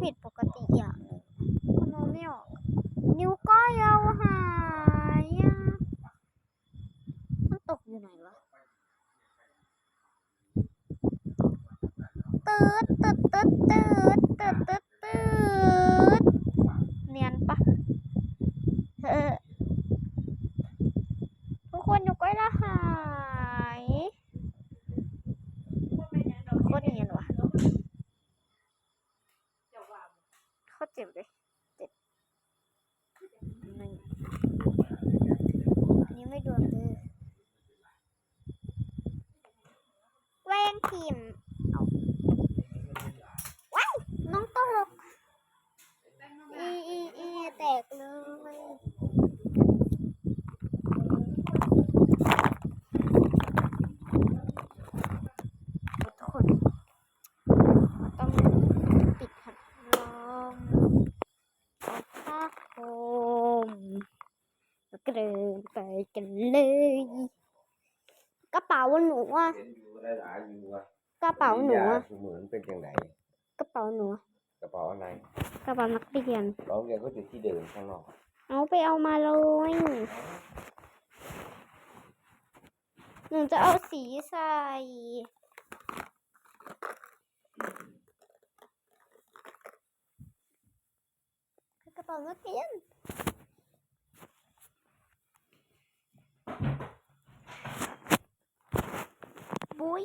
ผิดปกติอย่างหนึ่งก็มองไม่ออก นิ้วก้อยเราหายมันตกอยู่ไหนวะตืดตืดตืดตืดตืดตืดตืดเนียนปะเออทุกคนนิ้วก้อยเราหายโคตรเนียนว่ะ โคตรเจ็บเลยเจ็บหนึ่งอันนี้ไม่โดนเลยแวงทีมพ์เอาว้ายน้องตกอีอีอีแตกเลยทุกคนต้องปิดพัดลมเอาผ้าห่มแล้วก็ เดินไปกันเลย กระเป๋าหนูอะเห็นอยู่หลายๆอยู่อะกระเป๋าหนูอะเหมือนเป็นจังไหนกระเป๋าหนูอะกระเป๋าอะไรกระเป๋านักเรียนน้องแกก็อยู่ที่เดิมข้างนอกเอาไปเอามาเลยหนูจะเอาสีใส่กระเป๋านักเรียน บุย